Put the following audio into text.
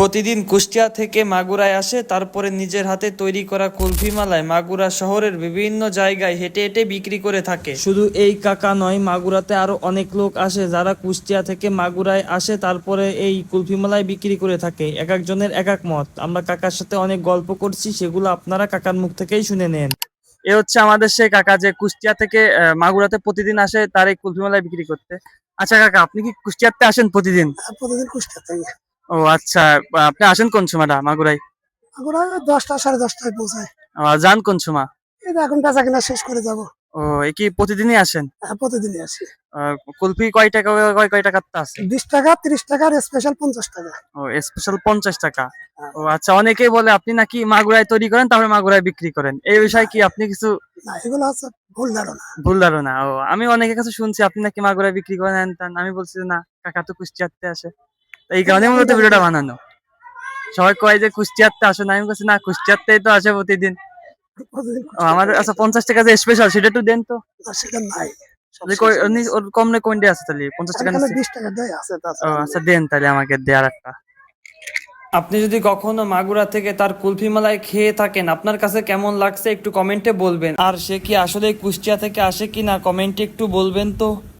প্রতিদিন কুষ্টিয়া থেকে মাগুরায় আসে তারপরে নিজের হাতে তৈরি করা কুলফি মালায় মাগুরা শহরের বিভিন্ন জায়গায় হেঁটে হেঁটে বিক্রি করে থাকে। শুধু এই কাকা নয় মাগুরাতে আরও অনেক লোক আসে যারা কুষ্টিয়া থেকে মাগুরায় আসে তারপরে এই কুলফি মালায় বিক্রি করে থাকে। এক একজনের এক এক মত। আমরা কাকার সাথে অনেক গল্প করছি সেগুলো আপনারা কাকার মুখ থেকেই শুনে নেন। এ হচ্ছে আমাদের সেই কাকা যে কুষ্টিয়া থেকে মাগুরাতে প্রতিদিন আসে তার এই কুলফি মালায় বিক্রি করতে। আচ্ছা কাকা আপনি কি কুষ্টিয়াতে আসেন প্রতিদিন? প্রতিদিন কুষ্টিয়া থেকে ও আচ্ছা আপনি আসেন কোন সময়টা মাগুরাই? এখন আমি দশটা সাড়ে দশটায় আহ, যান কোন সময় এখন বেচা কিনা শেষ করে যাব। ও এ কি প্রতিদিনই আসেন? হ্যাঁ প্রতিদিনই আসি। কুলফি কয় টাকা কয় কয় টাকার তা আছে? বিশ টাকা ত্রিশ টাকা আর স্পেশাল পঞ্চাশ টাকা। ও স্পেশাল পঞ্চাশ টাকা। ও আচ্ছা অনেকেই বলে আপনি নাকি মাগুরায় তৈরি করেন তারপরে মাগুরায় বিক্রি করেন। এই বিষয়ে কি আপনি কিছু না এগুলো হচ্ছে ভুল ধারণা। ভুল ধারণা? ও আমি অনেকের কাছে শুনছি আপনি নাকি মাগুরায় বিক্রি করেন আমি বলছি যে না কাকা তো কুষ্টিয়াতে আসে। তো এই কারণে মূলত ভিডিওটা বানানো। সবাই কয় যে কুষ্টিয়াতে আসে না? আমি বলছি না কুষ্টিয়াতেই তো আসে প্রতিদিন। আমাদের আচ্ছা পঞ্চাশ টাকা যে স্পেশাল সেটা একটু দেন তো। সেটা নাই। ওর কম না কোনটা আছে তাহলে পঞ্চাশ টাকা বিশ টাকা দেয় আছে আচ্ছা দেন তাহলে আমাকে দেয়ার একটা। আপনি যদি কখনো মাগুরা থেকে তার কুলফি মালাই খেয়ে থাকেন আপনার কাছে কেমন লাগছে একটু কমেন্টে বলবেন। আর সে কি আসলে কুষ্টিয়া থেকে আসে কিনা কমেন্টে একটু বলবেন তো।